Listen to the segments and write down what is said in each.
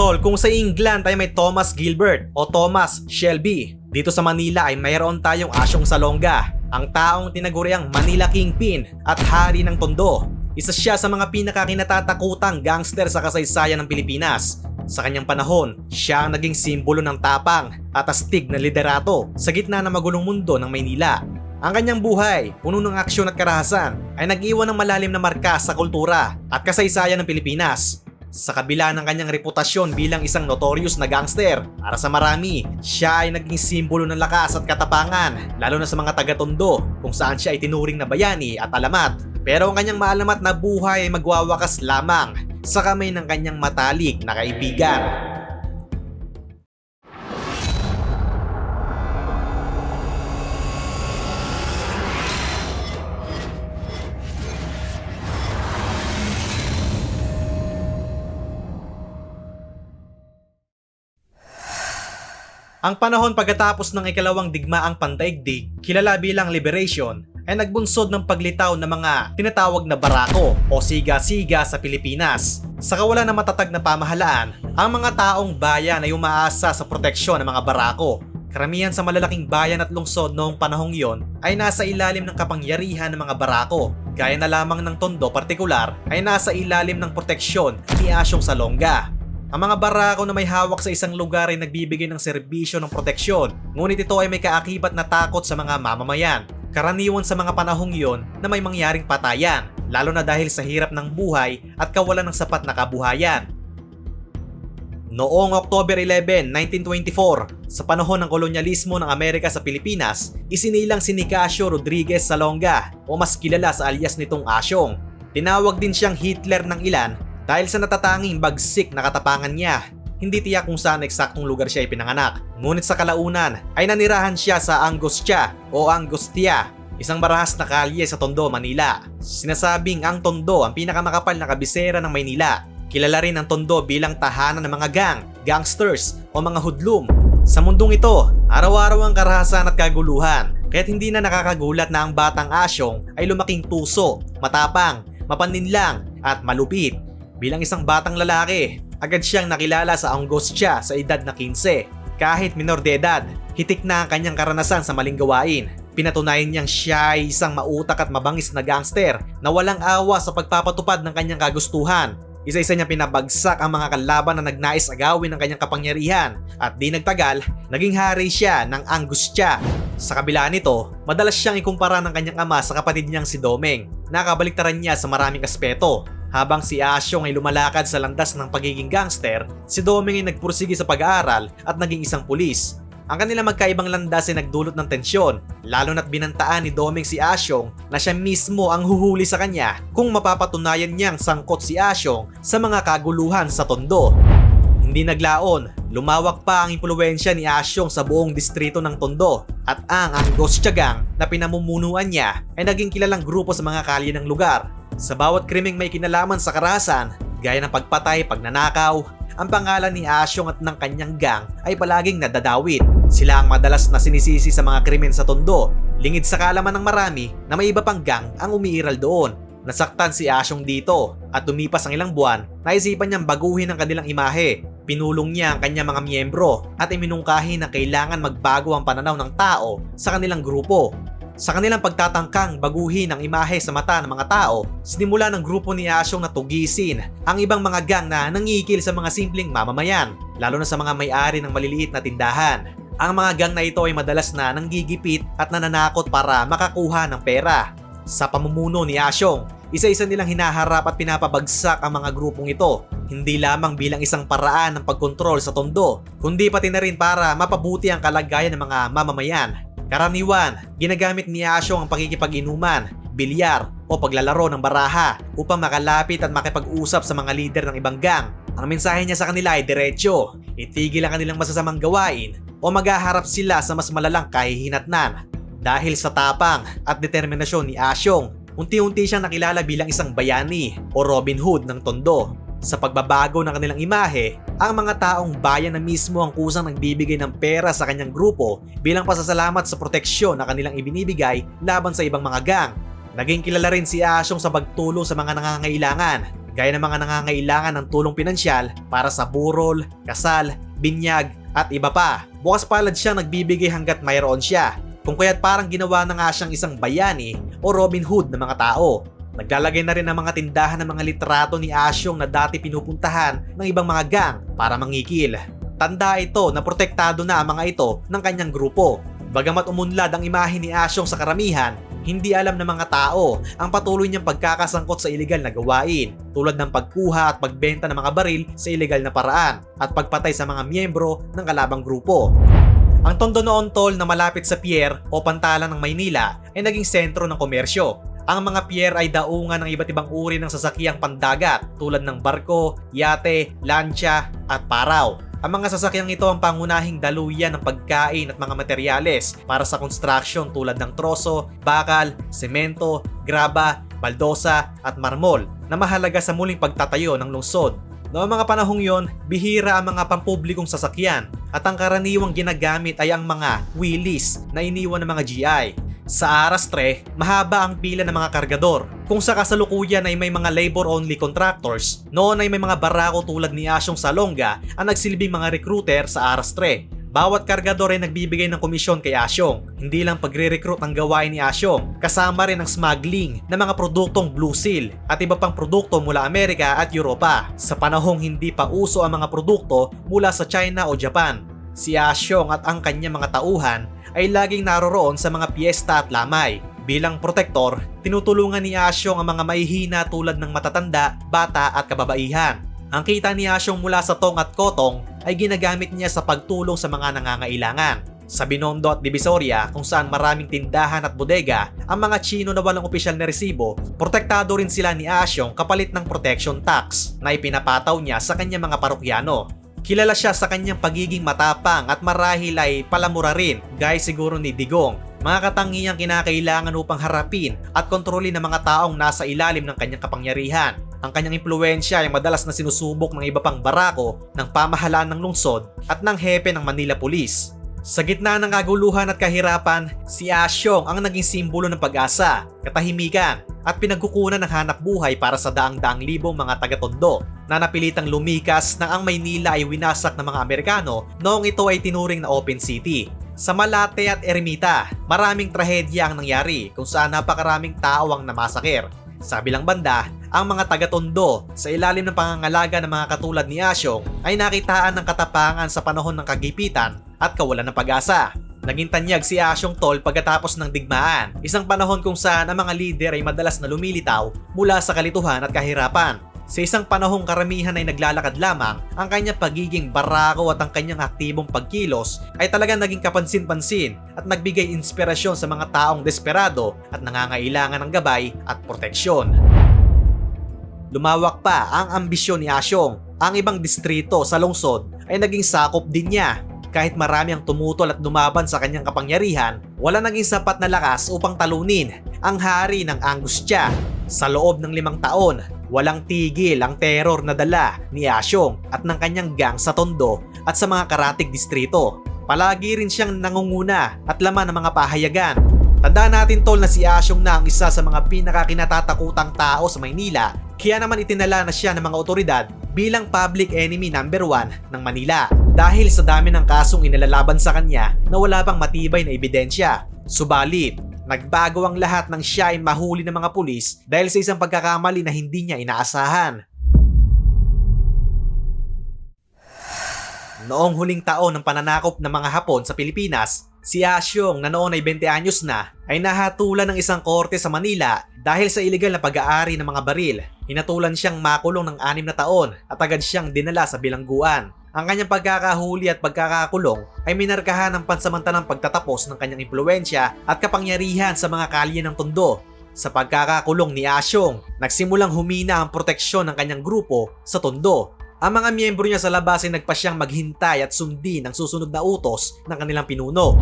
tol, kung sa England ay may Thomas Gilbert o Thomas Shelby, dito sa Manila ay mayroon tayong Asyong Salonga, ang taong tinaguriang Manila Kingpin at hari ng Tondo. Isa siya sa mga pinakakinatatakutang gangster sa kasaysayan ng Pilipinas. Sa kanyang panahon, siya ang naging simbolo ng tapang at astig na liderato sa gitna ng magulong mundo ng Maynila. Ang kanyang buhay, puno ng aksyon at karahasan, ay nag-iwan ng malalim na marka sa kultura at kasaysayan ng Pilipinas. Sa kabila ng kanyang reputasyon bilang isang notorious na gangster, para sa marami, siya ay naging simbolo ng lakas at katapangan, lalo na sa mga taga-tondo kung saan siya ay tinuring na bayani at alamat. Pero ang kanyang maalamat na buhay ay magwawakas lamang sa kamay ng kanyang matalik na kaibigan. Ang panahon pagkatapos ng ikalawang digmaang pandaigdig, kilala bilang Liberation, ay nagbunsod ng paglitaw ng mga tinatawag na barako o siga-siga sa Pilipinas. Sa kawalan ng matatag na pamahalaan, ang mga taong bayan ay umaasa sa proteksyon ng mga barako. Karamihan sa malalaking bayan at lungsod noong panahong iyon ay nasa ilalim ng kapangyarihan ng mga barako. Gaya na lamang ng tondo partikular ay nasa ilalim ng proteksyon ni Asyong Salonga. Ang mga barako na may hawak sa isang lugar ay nagbibigay ng serbisyo ng proteksyon, ngunit ito ay may kaakibat na takot sa mga mamamayan. Karaniwan sa mga panahong iyon na may mangyaring patayan, lalo na dahil sa hirap ng buhay at kawalan ng sapat na kabuhayan. Noong October 11, 1924, sa panahon ng kolonyalismo ng Amerika sa Pilipinas, isinilang si Nicasio Rodriguez Salonga o mas kilala sa alias nitong Asyong. Tinawag din siyang Hitler ng ilan dahil sa natatanging bagsik na katapangan niya. Hindi tiyak kung saan eksaktong lugar siya ipinanganak. Ngunit sa kalaunan ay nanirahan siya sa Angostia o Angostia, isang marahas na kalye sa Tondo, Manila. Sinasabing ang Tondo ang pinakamakapal na kabisera ng Maynila. Kilala rin ang Tondo bilang tahanan ng mga gang, gangsters o mga hudlum. Sa mundong ito, araw-araw ang karahasan at kaguluhan. Kaya't hindi na nakakagulat na ang batang asyong ay lumaking tuso, matapang, mapaninlang at malupit. Bilang isang batang lalaki, agad siyang nakilala sa Angostia sa edad na 15. Kahit minor de edad, hitik na ang kanyang karanasan sa maling gawain. Pinatunayan niyang siya ay isang mautak at mabangis na gangster na walang awa sa pagpapatupad ng kanyang kagustuhan. Isa-isa niya pinabagsak ang mga kalaban na nagnais agawin ng kanyang kapangyarihan at di nagtagal, naging hari siya ng Angustia. Sa kabila nito, madalas siyang ikumpara ng kanyang ama sa kapatid niyang si Domeng. Nakabaliktaran niya sa maraming aspeto. Habang si Asyong ay lumalakad sa landas ng pagiging gangster, si Domeng ay nagpursige sa pag-aaral at naging isang pulis. Ang kanilang magkaibang landas ay nagdulot ng tensyon, lalo na't binantaan ni Domeng si Asyong na siya mismo ang huhuli sa kanya kung mapapatunayan niyang sangkot si Asyong sa mga kaguluhan sa Tondo. Hindi naglaon, lumawak pa ang impluensya ni Asyong sa buong distrito ng Tondo at ang Angostia Gang na pinamumunuan niya ay naging kilalang grupo sa mga kalye ng lugar. Sa bawat krimeng may kinalaman sa karahasan, gaya ng pagpatay, pagnanakaw, ang pangalan ni Asyong at ng kanyang gang ay palaging nadadawit. Sila ang madalas na sinisisi sa mga krimen sa Tondo, lingid sa kalaman ng marami na may iba pang gang ang umiiral doon. Nasaktan si Asyong dito at tumipas ang ilang buwan, naisipan niyang baguhin ang kanilang imahe. Pinulong niya ang kanyang mga miyembro at iminungkahi na kailangan magbago ang pananaw ng tao sa kanilang grupo. Sa kanilang pagtatangkang baguhin ang imahe sa mata ng mga tao, sinimula ng grupo ni Asyong na tugisin ang ibang mga gang na nangikil sa mga simpleng mamamayan, lalo na sa mga may-ari ng maliliit na tindahan. Ang mga gang na ito ay madalas na nanggigipit at nananakot para makakuha ng pera. Sa pamumuno ni Asyong, isa-isa nilang hinaharap at pinapabagsak ang mga grupong ito, hindi lamang bilang isang paraan ng pagkontrol sa tondo, kundi pati na rin para mapabuti ang kalagayan ng mga mamamayan. Karaniwan, ginagamit ni Asyong ang pakikipag-inuman, bilyar o paglalaro ng baraha upang makalapit at makipag-usap sa mga lider ng ibang gang. Ang mensahe niya sa kanila ay diretsyo, itigil ang kanilang masasamang gawain o maghaharap sila sa mas malalang kahihinatnan. Dahil sa tapang at determinasyon ni Asyong, unti-unti siyang nakilala bilang isang bayani o Robin Hood ng Tondo. Sa pagbabago ng kanilang imahe, ang mga taong bayan na mismo ang kusang nagbibigay ng pera sa kanyang grupo bilang pasasalamat sa proteksyon na kanilang ibinibigay laban sa ibang mga gang. Naging kilala rin si Asyong sa pagtulong sa mga nangangailangan, gaya ng mga nangangailangan ng tulong pinansyal para sa burol, kasal, binyag, at iba pa. Bukas palad siyang nagbibigay hanggat mayroon siya. Kung kaya't parang ginawa na nga siyang isang bayani o Robin Hood ng mga tao. Naglalagay na rin ng mga tindahan ng mga litrato ni Asyong na dati pinupuntahan ng ibang mga gang para mangikil. Tanda ito na protektado na ang mga ito ng kanyang grupo. Bagamat umunlad ang imahe ni Asyong sa karamihan, hindi alam ng mga tao ang patuloy niyang pagkakasangkot sa iligal na gawain tulad ng pagkuha at pagbenta ng mga baril sa iligal na paraan at pagpatay sa mga miyembro ng kalabang grupo. Ang tondo noon tol na malapit sa pier o pantalan ng Maynila ay naging sentro ng komersyo. Ang mga pier ay daungan ng iba't ibang uri ng sasakyang pandagat tulad ng barko, yate, lancha at paraw. Ang mga sasakyang ito ang pangunahing daluyan ng pagkain at mga materyales para sa construction tulad ng troso, bakal, semento, graba, baldosa at marmol na mahalaga sa muling pagtatayo ng lungsod. Noong mga panahong yon, bihira ang mga pampublikong sasakyan at ang karaniwang ginagamit ay ang mga wheelies na iniwan ng mga GI. Sa Arastre, mahaba ang pila ng mga kargador. Kung sa kasalukuyan ay may mga labor-only contractors, noon ay may mga barako tulad ni Asyong Salonga ang nagsilbing mga recruiter sa Arastre. Bawat kargador ay nagbibigay ng komisyon kay Asyong. Hindi lang pagre-recruit ang gawain ni Asyong, kasama rin ang smuggling ng mga produktong Blue Seal at iba pang produkto mula Amerika at Europa. Sa panahong hindi pa uso ang mga produkto mula sa China o Japan. Si Asyong at ang kanyang mga tauhan ay laging naroroon sa mga piyesta at lamay. Bilang protektor, tinutulungan ni Asyong ang mga mahihina tulad ng matatanda, bata at kababaihan. Ang kita ni Asyong mula sa tong at kotong ay ginagamit niya sa pagtulong sa mga nangangailangan. Sa Binondo at Divisoria kung saan maraming tindahan at bodega ang mga Chino na walang opisyal na resibo, protektado rin sila ni Asyong kapalit ng protection tax na ipinapataw niya sa kanyang mga parokyano. Kilala siya sa kanyang pagiging matapang at marahil ay palamura rin, gaya siguro ni Digong. Mga katangiang kinakailangan upang harapin at kontrolin ng mga taong nasa ilalim ng kanyang kapangyarihan. Ang kanyang impluensya ay madalas na sinusubok ng iba pang barako ng pamahalaan ng lungsod at ng hepe ng Manila Police. Sa gitna ng kaguluhan at kahirapan, si Asyong ang naging simbolo ng pag-asa, katahimikan, at pinagkukunan ng hanap buhay para sa daang-daang libong mga taga-tondo na napilitang lumikas na ang Maynila ay winasak ng mga Amerikano noong ito ay tinuring na open city. Sa Malate at Ermita, maraming trahedya ang nangyari kung saan napakaraming tao ang namasakir. Sa bilang banda, ang mga taga-tondo sa ilalim ng pangangalaga ng mga katulad ni Asyong ay nakitaan ng katapangan sa panahon ng kagipitan at kawalan ng pag-asa. Naging tanyag si Asyong Tol pagkatapos ng digmaan, isang panahon kung saan ang mga lider ay madalas na lumilitaw mula sa kalituhan at kahirapan. Sa isang panahong karamihan ay naglalakad lamang, ang kanyang pagiging barako at ang kanyang aktibong pagkilos ay talagang naging kapansin-pansin at nagbigay inspirasyon sa mga taong desperado at nangangailangan ng gabay at proteksyon. Lumawak pa ang ambisyon ni Asyong. Ang ibang distrito sa lungsod ay naging sakop din niya kahit marami ang tumutol at dumaban sa kanyang kapangyarihan, wala naging sapat na lakas upang talunin ang hari ng Angustia. Sa loob ng limang taon, walang tigil ang teror na dala ni Asyong at ng kanyang gang sa Tondo at sa mga karatig distrito. Palagi rin siyang nangunguna at laman ng mga pahayagan. Tandaan natin tol na si Asyong na ang isa sa mga pinakakinatatakutang tao sa Maynila kaya naman itinala na siya ng mga otoridad bilang public enemy number 1 ng Manila dahil sa dami ng kasong inilalaban sa kanya na wala pang matibay na ebidensya. Subalit, nagbago ang lahat nang siya ay mahuli ng mga pulis dahil sa isang pagkakamali na hindi niya inaasahan. Noong huling taon ng pananakop ng mga Hapon sa Pilipinas, si Asyong na noon ay 20 anyos na ay nahatulan ng isang korte sa Manila dahil sa iligal na pag-aari ng mga baril. Hinatulan siyang makulong ng anim na taon at agad siyang dinala sa bilangguan. Ang kanyang pagkakahuli at pagkakakulong ay minarkahan ng pansamantalang pagtatapos ng kanyang impluensya at kapangyarihan sa mga kalye ng Tondo. Sa pagkakakulong ni Asyong, nagsimulang humina ang proteksyon ng kanyang grupo sa Tondo. Ang mga miyembro niya sa labas ay nagpasyang maghintay at sundin ang susunod na utos ng kanilang pinuno.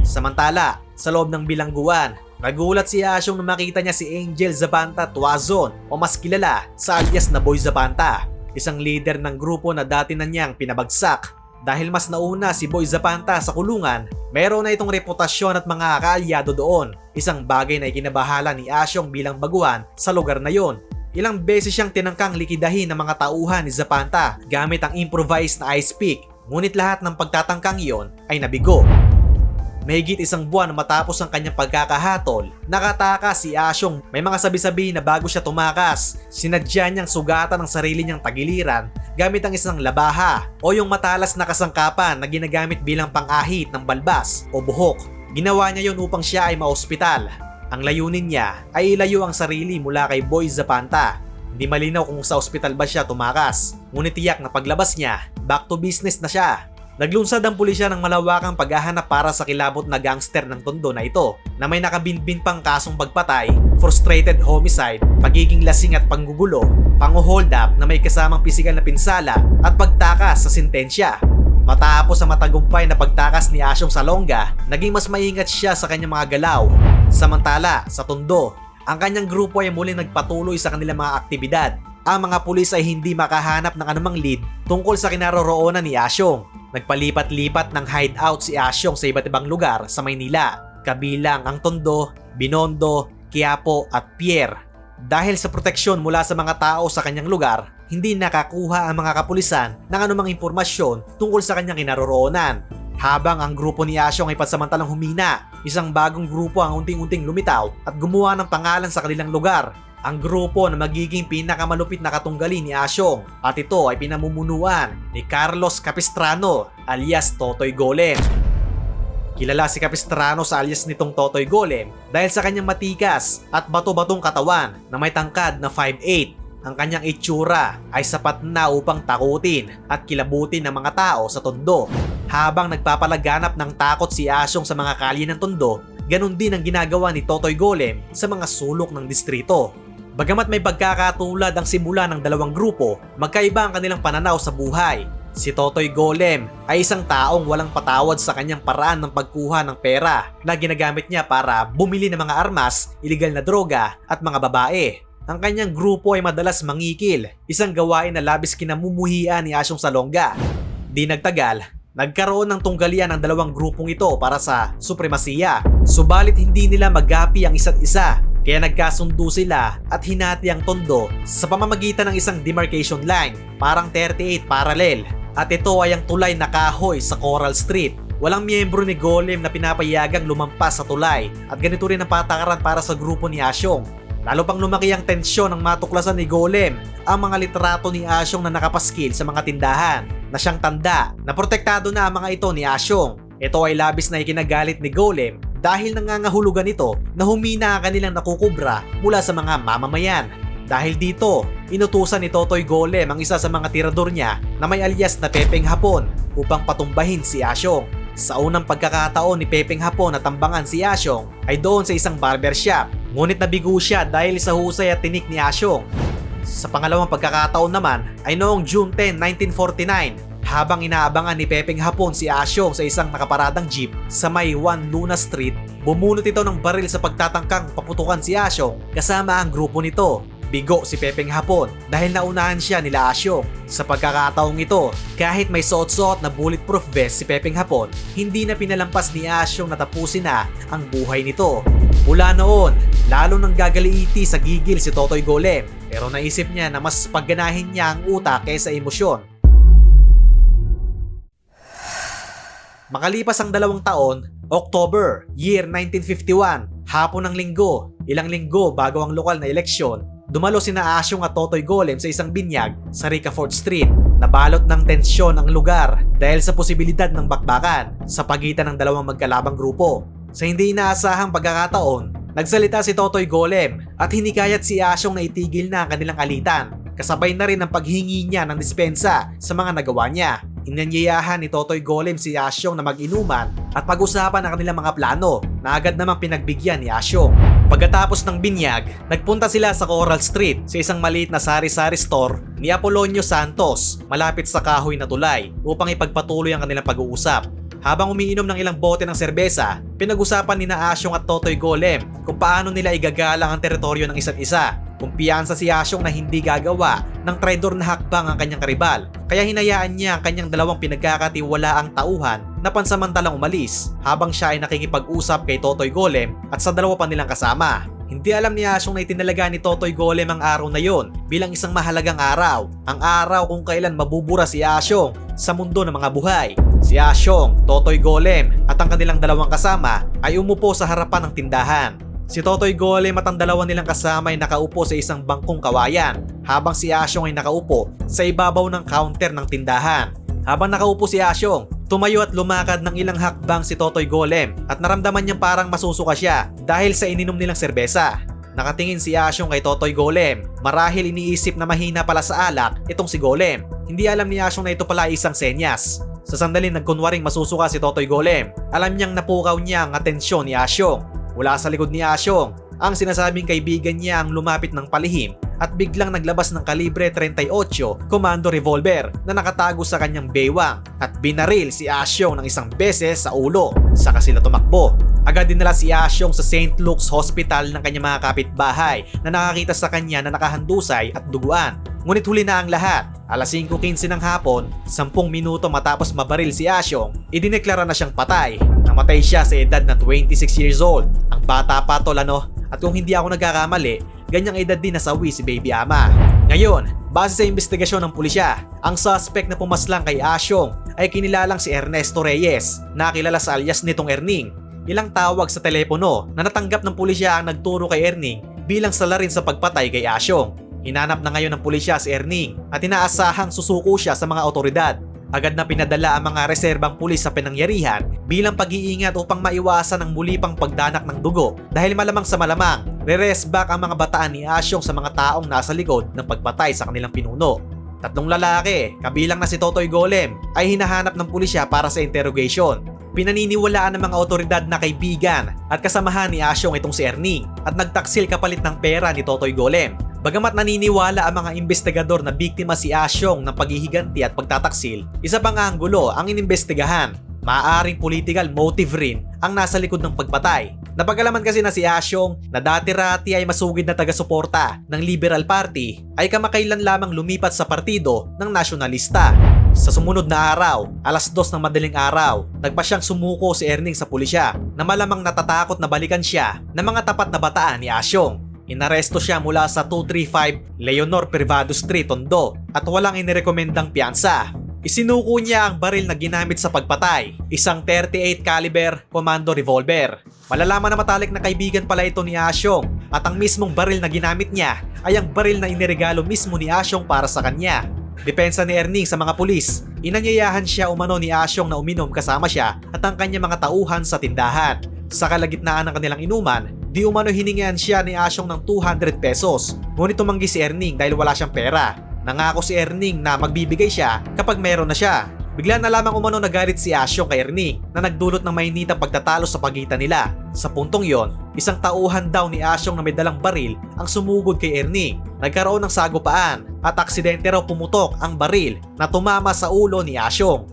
Samantala, sa loob ng bilangguan, nagulat si Asyong na makita niya si Angel Zabanta Tuazon o mas kilala sa alias na Boy Zabanta, isang leader ng grupo na dati na niyang pinabagsak. Dahil mas nauna si Boy Zapanta sa kulungan, meron na itong reputasyon at mga kaalyado doon, isang bagay na ikinabahala ni Asyong bilang baguhan sa lugar na yon. Ilang beses siyang tinangkang likidahin ng mga tauhan ni Zapanta gamit ang improvised na ice pick, ngunit lahat ng pagtatangkang iyon ay nabigo. Mahigit isang buwan matapos ang kanyang pagkakahatol, nakatakas si Asyong may mga sabi-sabi na bago siya tumakas, sinadya niyang sugatan ang sarili niyang tagiliran gamit ang isang labaha o yung matalas na kasangkapan na ginagamit bilang pang-ahit ng balbas o buhok. Ginawa niya yun upang siya ay maospital. Ang layunin niya ay ilayo ang sarili mula kay Boy Zapanta. Hindi malinaw kung sa ospital ba siya tumakas, ngunit tiyak na paglabas niya, back to business na siya. Naglunsad ang pulisya ng malawakang paghahanap para sa kilabot na gangster ng tondo na ito na may nakabinbin pang kasong pagpatay, frustrated homicide, pagiging lasing at panggugulo, pang-hold up na may kasamang pisikal na pinsala at pagtakas sa sintensya. Matapos ang matagumpay na pagtakas ni Asyong Salonga, naging mas maingat siya sa kanyang mga galaw. Samantala, sa tondo, ang kanyang grupo ay muling nagpatuloy sa kanilang mga aktibidad. Ang mga pulis ay hindi makahanap ng anumang lead tungkol sa kinaroroonan ni Asyong. Nagpalipat-lipat ng hideout si Asyong sa iba't ibang lugar sa Maynila, kabilang ang Tondo, Binondo, Quiapo at Pierre. Dahil sa proteksyon mula sa mga tao sa kanyang lugar, hindi nakakuha ang mga kapulisan ng anumang impormasyon tungkol sa kanyang kinaroroonan. Habang ang grupo ni Asyong ay pansamantalang humina, isang bagong grupo ang unting-unting lumitaw at gumawa ng pangalan sa kanilang lugar. Ang grupo na magiging pinakamalupit na katunggali ni Asyong at ito ay pinamumunuan ni Carlos Capistrano alias Totoy Golem. Kilala si Capistrano sa alias nitong Totoy Golem dahil sa kanyang matikas at bato-batong katawan na may tangkad na 5'8". Ang kanyang itsura ay sapat na upang takutin at kilabutin ng mga tao sa tondo. Habang nagpapalaganap ng takot si Asyong sa mga kalye ng tondo, ganun din ang ginagawa ni Totoy Golem sa mga sulok ng distrito. Bagamat may pagkakatulad ang simula ng dalawang grupo, magkaiba ang kanilang pananaw sa buhay. Si Totoy Golem ay isang taong walang patawad sa kanyang paraan ng pagkuha ng pera na ginagamit niya para bumili ng mga armas, iligal na droga at mga babae. Ang kanyang grupo ay madalas mangikil, isang gawain na labis kinamumuhian ni Asyong Salonga. Di nagtagal, nagkaroon ng tunggalian ang dalawang grupong ito para sa supremasiya. Subalit hindi nila magapi ang isa't isa kaya nagkasundo sila at hinati ang tondo sa pamamagitan ng isang demarcation line, parang 38 parallel. At ito ay ang tulay na kahoy sa Coral Street. Walang miyembro ni Golem na pinapayagang lumampas sa tulay at ganito rin ang patakaran para sa grupo ni Asyong. Lalo pang lumaki ang tensyon ng matuklasan ni Golem ang mga litrato ni Asyong na nakapaskil sa mga tindahan na siyang tanda na protektado na ang mga ito ni Asyong. Ito ay labis na ikinagalit ni Golem dahil nangangahulugan ito na humina ang kanilang nakukubra mula sa mga mamamayan. Dahil dito, inutusan ni Totoy Golem ang isa sa mga tirador niya na may alias na Pepeng Hapon upang patumbahin si Asyong. Sa unang pagkakataon ni Pepeng Hapon na tambangan si Asyong ay doon sa isang barbershop ngunit nabigo siya dahil sa husay at tinik ni Asyong. Sa pangalawang pagkakataon naman ay noong June 10, 1949 habang inaabangan ni Pepeng Hapon si Asyong sa isang nakaparadang jeep sa may Juan Luna Street, bumulot ito ng baril sa pagtatangkang paputukan si Asyong kasama ang grupo nito. Bigo si Pepeng Hapon dahil naunahan siya nila Asyong. Sa pagkakataong ito, kahit may suot-suot na bulletproof vest si Pepeng Hapon, hindi na pinalampas ni Asyong na tapusin na ang buhay nito. Mula noon, lalo nang gagaliiti sa gigil si Totoy Golem pero naisip niya na mas pagganahin niya ang utak kaysa emosyon. Makalipas ang dalawang taon, October, year 1951, hapon ng linggo, ilang linggo bago ang lokal na eleksyon, dumalo sina Asyong at Totoy Golem sa isang binyag sa Ricafort Street. Nabalot ng tensyon ang lugar dahil sa posibilidad ng bakbakan sa pagitan ng dalawang magkalabang grupo. Sa hindi inaasahang pagkakataon, nagsalita si Totoy Golem at hinikayat si Asyong na itigil na ang kanilang alitan. Kasabay na rin ang paghingi niya ng dispensa sa mga nagawa niya. Inanyayahan ni Totoy Golem si Asyong na mag-inuman at pag-usapan ang kanilang mga plano na agad namang pinagbigyan ni Asyong. Pagkatapos ng binyag, nagpunta sila sa Coral Street sa isang maliit na sari-sari store ni Apolonio Santos malapit sa kahoy na tulay upang ipagpatuloy ang kanilang pag-uusap. Habang umiinom ng ilang bote ng serbesa, pinag-usapan ni na Asyong at Totoy Golem kung paano nila igagalang ang teritoryo ng isa't isa. Kumpiyansa si Asyong na hindi gagawa ng traidor na hakbang ang kanyang karibal. Kaya hinayaan niya ang kanyang dalawang pinagkakatiwalaang tauhan na pansamantalang umalis habang siya ay nakikipag-usap kay Totoy Golem at sa dalawa pa nilang kasama. Hindi alam ni Asyong na itinalaga ni Totoy Golem ang araw na yon bilang isang mahalagang araw. Ang araw kung kailan mabubura si Asyong sa mundo ng mga buhay. Si Asyong, Totoy Golem at ang kanilang dalawang kasama ay umupo sa harapan ng tindahan. Si Totoy Golem at ang dalawa nilang kasama ay nakaupo sa isang bangkong kawayan habang si Asyong ay nakaupo sa ibabaw ng counter ng tindahan. Habang nakaupo si Asyong, tumayo at lumakad ng ilang hakbang si Totoy Golem at naramdaman niyang parang masusuka siya dahil sa ininom nilang serbesa. Nakatingin si Asyong kay Totoy Golem. Marahil iniisip na mahina pala sa alak itong si Golem. Hindi alam ni Asyong na ito pala ay isang senyas. Sa sandali nagkunwaring masusuka si Totoy Golem, alam niyang napukaw niya ang atensyon ni Asyong. Mula sa likod ni Asyong, ang sinasabing kaibigan niya ang lumapit ng palihim at biglang naglabas ng kalibre 38 Commando Revolver na nakatago sa kanyang baywang at binaril si Asyong ng isang beses sa ulo. Saka sila tumakbo. Agad dinala si Asyong sa St. Luke's Hospital ng kanyang mga kapitbahay na nakakita sa kanya na nakahandusay at duguan. Ngunit huli na ang lahat. Alas 5.15 ng hapon, 10 minuto matapos mabaril si Asyong, idineklara na siyang patay. Namatay siya sa edad na 26 years old. Ang bata pa tol ano? At kung hindi ako nagkakamali, ganyang edad din nasawi si Baby Ama. Ngayon, base sa investigasyon ng pulisya, ang suspect na pumaslang kay Asyong ay kinilalang si Ernesto Reyes, na kilala sa alias nitong Erning. Ilang tawag sa telepono na natanggap ng pulisya ang nagturo kay Erning bilang salarin sa pagpatay kay Asyong. Hinanap na ngayon ng pulisya si Erning at inaasahang susuko siya sa mga otoridad. Agad na pinadala ang mga reserbang pulis sa pinangyarihan bilang pag-iingat upang maiwasan ang muli pang pagdanak ng dugo dahil malamang sa malamang, re-resback ang mga bataan ni Asyong sa mga taong nasa likod ng pagpatay sa kanilang pinuno. Tatlong lalaki, kabilang na si Totoy Golem, ay hinahanap ng pulisya para sa interrogation. Pinaniniwalaan ng mga otoridad na kaibigan at kasamahan ni Asyong itong si Erning at nagtaksil kapalit ng pera ni Totoy Golem. Bagamat naniniwala ang mga investigador na biktima si Asyong ng paghihiganti at pagtataksil, isa pang anggulo ang inimbestigahan. Maaaring political motive rin ang nasa likod ng pagpatay. Napagalaman kasi na si Asyong na dati-rati ay masugid na taga-suporta ng Liberal Party ay kamakailan lamang lumipat sa partido ng nasyonalista. Sa sumunod na araw, alas dos ng madaling araw, nagpa siyang sumuko si Erning sa pulisya na malamang natatakot na balikan siya ng mga tapat na bataan ni Asyong. Inaresto siya mula sa 235 Leonor Privado Street, Tondo at walang inirekomendang piyansa. Isinuko niya ang baril na ginamit sa pagpatay, isang 38 caliber commando revolver. Malalaman na matalik na kaibigan pala ito ni Asyong at ang mismong baril na ginamit niya ay ang baril na iniregalo mismo ni Asyong para sa kanya. Depensa ni Erning sa mga pulis, inanyayahan siya umano ni Asyong na uminom kasama siya at ang kanyang mga tauhan sa tindahan. Sa kalagitnaan ng kanilang inuman, di umano hiningian siya ni Asyong ng 200 pesos. Ngunit tumanggi si Erning dahil wala siyang pera. Nangako si Erning na magbibigay siya kapag meron na siya. Bigla na lamang umano nagalit si Asyong kay Erning na nagdulot ng mainitang pagtatalo sa pagitan nila. Sa puntong yon, isang tauhan daw ni Asyong na may dalang baril ang sumugod kay Erning. Nagkaroon ng sagupaan at aksidente raw pumutok ang baril na tumama sa ulo ni Asyong.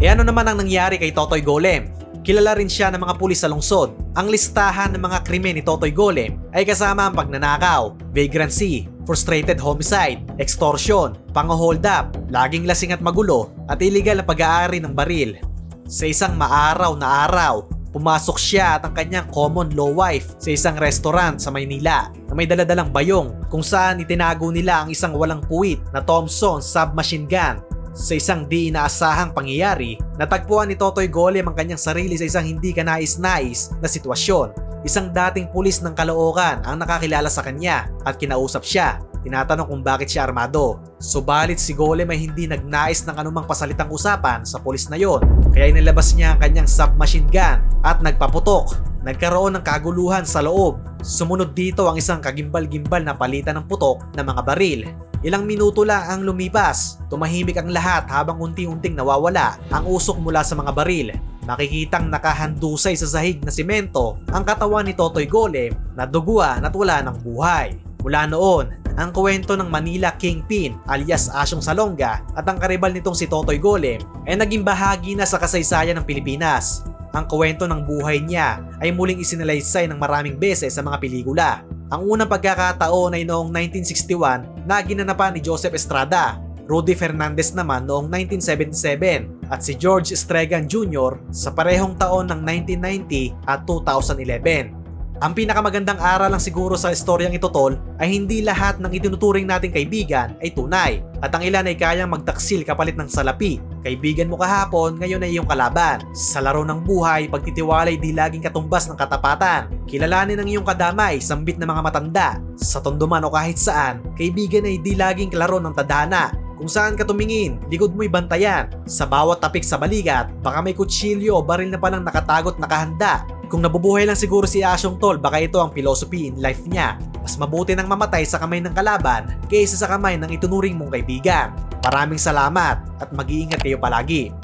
E ano naman ang nangyari kay Totoy Golem? Kilala rin siya ng mga pulis sa lungsod. Ang listahan ng mga krimen ni Totoy Golem ay kasama ang pagnanakaw, vagrancy, frustrated homicide, extortion, pang-hold up, laging lasing at magulo, at illegal na pag-aari ng baril. Sa isang maaraw na araw, pumasok siya at ang kanyang common law wife sa isang restaurant sa Maynila na may daladalang bayong kung saan itinago nila ang isang walang puwit na Thompson submachine gun sa isang di inaasahang pangyayari, natagpuan ni Totoy Golem ang kanyang sarili sa isang hindi kanais-nais na sitwasyon. Isang dating pulis ng Caloocan ang nakakilala sa kanya at kinausap siya. Tinatanong kung bakit siya armado. Subalit si Golem ay hindi nagnais ng anumang pasalitang usapan sa pulis na yon. Kaya inilabas niya ang kanyang submachine gun at nagpaputok. Nagkaroon ng kaguluhan sa loob. Sumunod dito ang isang kagimbal-gimbal na palitan ng putok ng mga baril. Ilang minuto lang ang lumipas. Tumahimik ang lahat habang unti-unting nawawala ang usok mula sa mga baril. Makikitang nakahandusay sa sahig na simento ang katawan ni Totoy Golem na duguan at wala ng buhay. Mula noon, ang kwento ng Manila Kingpin alias Asyong Salonga at ang karibal nitong si Totoy Golem ay naging bahagi na sa kasaysayan ng Pilipinas. Ang kwento ng buhay niya ay muling isinalaysay ng maraming beses sa mga pelikula. Ang unang pagkakataon ay noong 1961 na ginanapan ni Joseph Estrada, Rudy Fernandez naman noong 1977 at si George Estregan Jr. sa parehong taon ng 1990 at 2011. Ang pinakamagandang aral lang siguro sa istoryang ito tol ay hindi lahat ng itinuturing nating kaibigan ay tunay at ang ilan ay kayang magtaksil kapalit ng salapi. Kaibigan mo kahapon, ngayon ay iyong kalaban. Sa laro ng buhay, pagtitiwala ay di laging katumbas ng katapatan. Kilalanin ang iyong kadamay, sambit ng mga matanda. Sa tondo man o kahit saan, kaibigan ay di laging klaro ng tadhana. Kung saan ka tumingin, likod mo'y bantayan. Sa bawat tapik sa balikat, baka may kutsilyo o baril na palang nakatagot nakahanda. Kung nabubuhay lang siguro si Asyong Tol, baka ito ang philosophy in life niya. Mas mabuti nang mamatay sa kamay ng kalaban kaysa sa kamay ng itunuring mong kaibigan. Maraming salamat at mag-iingat kayo palagi.